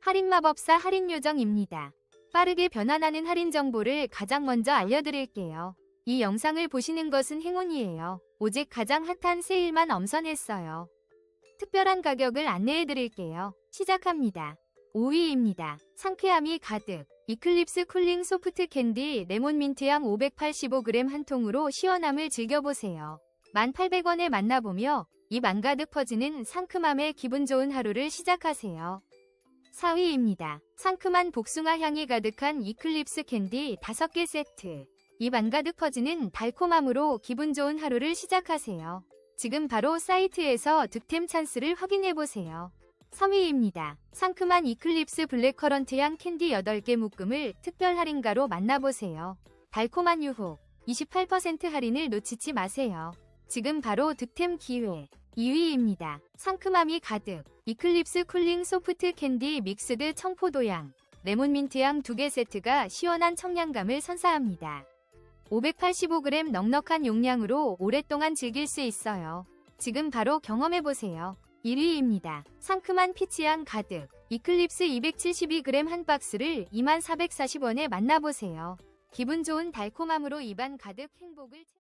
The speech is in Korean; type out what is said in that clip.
할인마법사 할인요정입니다. 빠르게 변환하는 할인 정보를 가장 먼저 알려드릴게요. 이 영상을 보시는 것은 행운이에요. 오직 가장 핫한 세일만 엄선했어요. 특별한 가격을 안내해드릴게요. 시작합니다. 5위입니다. 상쾌함이 가득. 이클립스 쿨링 소프트 캔디 레몬 민트향 585g 한 통으로 시원함을 즐겨보세요. 1,800원에 만나보며 입 안가득 퍼지는 상큼함에 기분 좋은 하루를 시작하세요. 4위입니다. 상큼한 복숭아 향이 가득한 이클립스 캔디 5개 세트. 입 안 가득 퍼지는 달콤함으로 기분 좋은 하루를 시작하세요. 지금 바로 사이트에서 득템 찬스를 확인해보세요. 3위입니다. 상큼한 이클립스 블랙커런트 향 캔디 8개 묶음을 특별 할인가로 만나보세요. 달콤한 유혹, 28% 할인을 놓치지 마세요. 지금 바로 득템 기회. 2위입니다. 상큼함이 가득. 이클립스 쿨링 소프트 캔디 믹스드 청포도향, 레몬민트향 2개 세트가 시원한 청량감을 선사합니다. 585g 넉넉한 용량으로 오랫동안 즐길 수 있어요. 지금 바로 경험해보세요. 1위입니다. 상큼한 피치향 가득. 이클립스 272g 한 박스를 2440원에 만나보세요. 기분 좋은 달콤함으로 입안 가득 행복을 채-